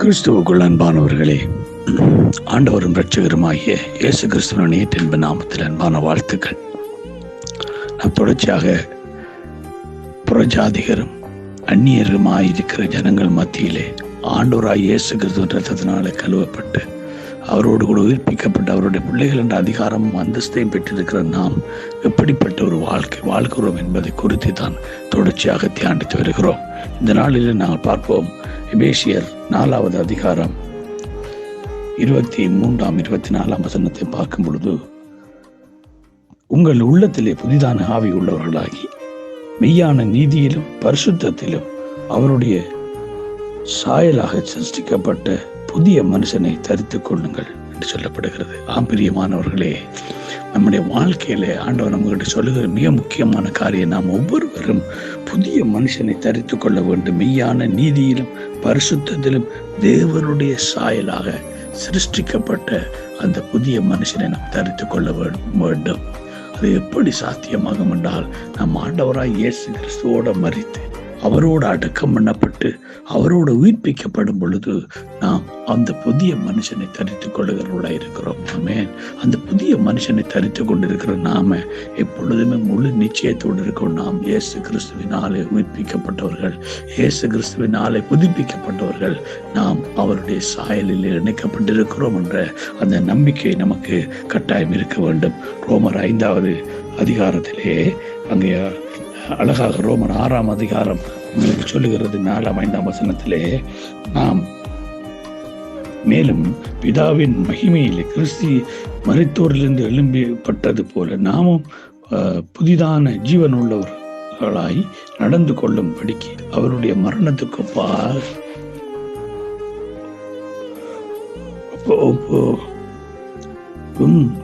கிறிஸ்துவுக்குள் அன்பானவர்களே ஆண்டவரும் இரட்சகருமாகிய இயேசு கிறிஸ்துவின் நேற்றன்பு நாமத்தில் அன்பான வாழ்த்துக்கள். நாம் தொடர்ச்சியாக புறஜாதிகரும் அந்நியருமாயிருக்கிற ஜனங்கள் மத்தியிலே ஆண்டவராய் இயேசு கிறிஸ்துவ ரத்தத்தினால கழுவப்பட்டு அவரோடு கூட உயிர்ப்பிக்கப்பட்டு அவருடைய பிள்ளைகள் என்ற அதிகாரமும் அந்தஸ்தையும் பெற்றிருக்கிற நாம் எப்படிப்பட்ட ஒரு வாழ்க்கை வாழ்கிறோம் என்பதை குறித்து தான் தொடர்ச்சியாக தியானித்து வருகிறோம். இந்த நாளில் நாங்கள் பார்ப்போம். எபேசியர் நாலாவது அதிகாரம் இருபத்தி மூன்றாம் இருபத்தி நாலாம் வசனத்தை பார்க்கும் பொழுது உங்கள் உள்ளத்திலே புதிதான ஆவி உள்ளவர்களாகி மெய்யான நீதியிலும் பரிசுத்தத்திலும் அவருடைய சாயலாக சிருஷ்டிக்கப்பட்ட புதிய மனுஷனை தரித்துக் கொள்ளுங்கள் என்று சொல்லப்படுகிறது. ஆம்பிரியமானவர்களே நம்முடைய வாழ்க்கையில ஆண்டவர் நம்மகிட்ட சொல்லுகிற மிக முக்கியமான காரியம் நாம் ஒவ்வொருவரும் புதிய மனுஷனை தரித்து கொள்ள வேண்டும். மெய்யான நீதியிலும் பரிசுத்தத்திலும் தேவனுடைய சாயலாக சிருஷ்டிக்கப்பட்ட அந்த புதிய மனுஷனை நாம் தரித்து கொள்ள வேண்டும். அது எப்படி சாத்தியமாகும் என்றால் நம் ஆண்டவராய் இயேசு கிறிஸ்துவோட மறித்து அவரோடு அடக்கம் பண்ணப்பட்டு அவரோடு உயிர்ப்பிக்கப்படும் பொழுது நாம் அந்த புதிய மனுஷனை தரித்து கொள்ளுகிறவர்களாக இருக்கிறோம். ஆமே அந்த புதிய மனுஷனை தரித்து கொண்டிருக்கிற நாம எப்பொழுதுமே முழு நிச்சயத்தோடு இருக்கோம். நாம் இயேசு கிறிஸ்துவினாலே உயிர்ப்பிக்கப்பட்டவர்கள் இயேசு கிறிஸ்துவினாலே புதுப்பிக்கப்பட்டவர்கள் நாம் அவருடைய சாயலில் இணைக்கப்பட்டிருக்கிறோம் என்ற அந்த நம்பிக்கை நமக்கு கட்டாயம் இருக்க வேண்டும். ரோமர் ஐந்தாவது அதிகாரத்திலே அங்கே அழகாக ரோமன் ஆறாம் அதிகாரம் உங்களுக்கு சொல்லுகிறது நாலாம் ஐந்தாம் வசனத்திலே நாம் மேலும் பிதாவின் மகிமையிலே கிறிஸ்தி மருத்துவரிலிருந்து எழும்பப்பட்டது போல நாமும் புதிதான ஜீவன் உள்ளவர்களாய் நடந்து கொள்ளும் படிக்கு அவருடைய மரணத்துக்கு பால்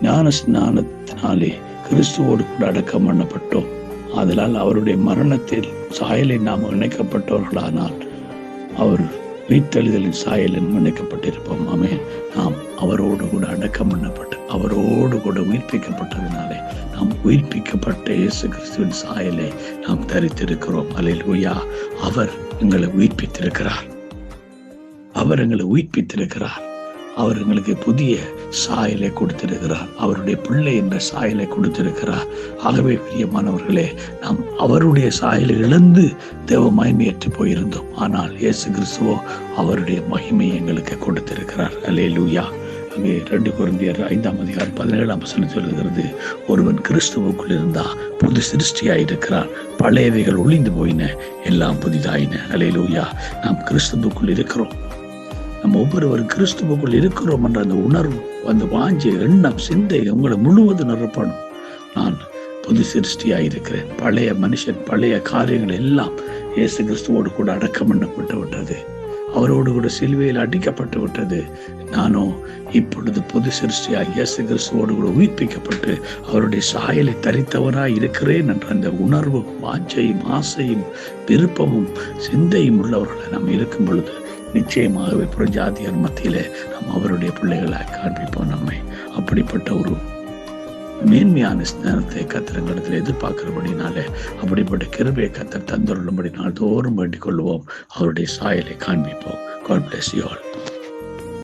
ஞான ஸ்நானத்தினாலே கிறிஸ்துவோடு கூட அடக்கம் பண்ணப்பட்டோம். அதனால் அவருடைய மரணத்தில் சாயலில் நாம் இணைக்கப்பட்டவர்களானால் அவர் உயிர்த்தெழுதலின் சாயலில் இணைக்கப்பட்டிருப்போம். ஆமே நாம் அவரோடு கூட அடக்கம் பண்ணப்பட்டு அவரோடு கூட உயிர்ப்பிக்கப்பட்டதினாலே நாம் உயிர்ப்பிக்கப்பட்ட இயேசு கிறிஸ்துவின் சாயலை நாம் தரித்திருக்கிறோம். அலையில் உயா அவர் எங்களை உயிர்ப்பித்திருக்கிறார். அவர் எங்களை உயிர்ப்பித்திருக்கிறார். அவர் எங்களுக்கு புதிய சாயலை கொடுத்திருக்கிறார். அவருடைய பிள்ளை என்ற சாயலை கொடுத்திருக்கிறார். ஆகவே பிரியமானவர்களே நாம் அவருடைய சாயலை இழந்து தேவ மகிமையற்று போயிருந்தோம். ஆனால் இயேசு கிறிஸ்துவோ அவருடைய மகிமை எங்களுக்கு கொடுத்திருக்கிறார். அலே லூயா அங்கே ரெண்டு குழந்தையர் ஐந்தாம் அதிகாரம் பதினேழாம் வசனம் சொல்லுகிறது ஒருவன் கிறிஸ்துவுக்குள் இருந்தா புது சிருஷ்டியாக இருக்கிறார் பழையவைகள் ஒளிந்து போயின எல்லாம் புதிதாயின. அலே லூயா நாம் கிறிஸ்துவுக்குள் இருக்கிறோம். நம்ம ஒவ்வொருவரும் கிறிஸ்துவுக்குள் இருக்கிறோம் என்ற அந்த உணர்வு அந்த வாஞ்சி எண்ணம் சிந்தை உங்களை முழுவதும் நிரப்பணும். நான் புது சிருஷ்டியாக இருக்கிறேன் பழைய மனுஷன் பழைய காரியங்கள் எல்லாம் இயேசு கிறிஸ்துவோடு கூட அடக்கம் பண்ணப்பட்டு விட்டது. அவரோடு கூட சிலுவையில் அடிக்கப்பட்டு விட்டது. நானும் இப்பொழுது புது சிருஷ்டியாக இயேசு கிறிஸ்துவோடு கூட உயிர்ப்பிக்கப்பட்டு அவருடைய சாயலை தரித்தவராய் இருக்கிறேன் என்ற அந்த உணர்வும் வாஞ்சையும் ஆசையும் விருப்பமும் சிந்தையும் உள்ளவர்களை நாம் இருக்கும் பொழுது நிச்சயமாகவே புறஜாதியர் மத்தியிலே நாம் அவருடைய பிள்ளைகளாக காண்பிப்போம் நம்மை. அப்படிப்பட்ட ஒரு மேன்மையான ஸ்நானத்தை கத்திரங்களிடத்தில் எதிர்பார்க்கிறபடினாலே அப்படிப்பட்ட கிருபையை கத்தர் தந்துள்ளபடினால் தோறும் வேண்டிக் கொள்வோம். அவருடைய சாயலை காண்பிப்போம். God bless you all